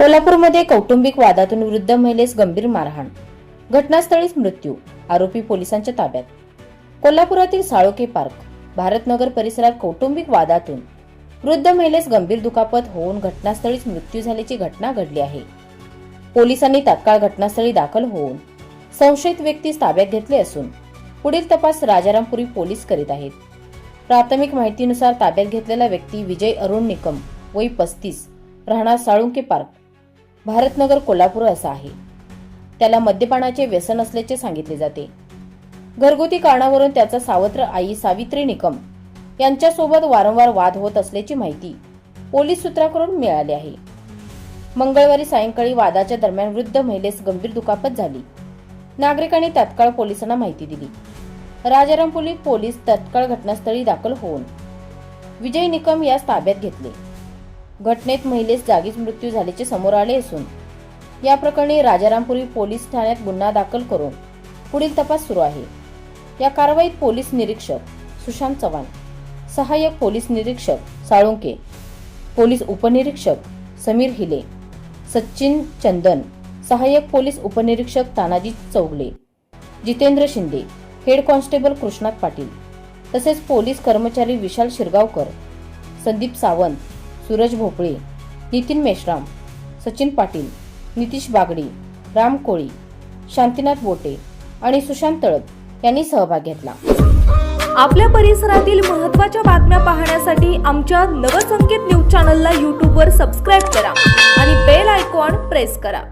कोल्हापूरमध्ये कौटुंबिक वादातून वृद्ध महिलेस गंभीर मारहाण. घटनास्थळीच मृत्यू आरोपी पोलिसांच्या ताब्यात. कोल्हापुरातील साळोके पार्क भारतनगर परिसरात कौटुंबिक वादातून वृद्ध महिलेस गंभीर दुखापत होऊन घटनास्थळीच मृत्यू झाल्याची घटना घडली आहे. पोलिसांनी तात्काळ घटनास्थळी दाखल होऊन संशयित व्यक्तीस ताब्यात घेतले असून पुढील तपास राजारामपुरी पोलीस करीत आहेत. प्राथमिक माहितीनुसार ताब्यात घेतलेला व्यक्ती विजय अरुण निकम वय पस्तीस राहणार साळुंके पार्क भारतनगर कोल्हापूर असा आहे. त्याला मद्यपानाचे व्यसन असल्याचे सांगितले जाते. घरगुती कारणावरून त्याचा सावत्र आई सावित्री निकम यांच्यासोबत वारंवार वाद होत असल्याची माहिती पोलीस सूत्राकडून मिळाली आहे. मंगळवारी सायंकाळी वादाच्या दरम्यान वृद्ध महिलेस गंभीर दुखापत झाली. नागरिकांनी तात्काळ पोलिसांना माहिती दिली. राजारामपुरी पोलीस तत्काळ घटनास्थळी दाखल होऊन विजय निकम यास ताब्यात घेतले. घटनेत महिलेस जागीच मृत्यू झाल्याचे समोर आले असून या प्रकरणी राजारामपुरी पोलीस ठाण्यात गुन्हा दाखल करून पुढील तपास सुरू आहे. या कारवाईत पोलीस निरीक्षक सुशांत चव्हाण सहाय्यक पोलीस निरीक्षक साळुंके पोलीस उपनिरीक्षक समीर हिले सचिन चंदन सहाय्यक पोलीस उपनिरीक्षक तानाजी चौगले जितेंद्र शिंदे हेड कॉन्स्टेबल कृष्णात पाटील तसेच पोलीस कर्मचारी विशाल शिरगावकर संदीप सावंत सूरज भोपळे नितीन मेश्राम सचिन पाटील नितीश बागडी राम कोळी शांतीनाथ बोटे आणि सुशांत तळप यांनी सहभाग घेतला. आपल्या परिसरातील महत्त्वाच्या बातम्या पाहण्यासाठी आमच्या नवसंकेत न्यूज चॅनलला यूट्यूबवर सबस्क्राईब करा आणि बेल आयकॉन प्रेस करा.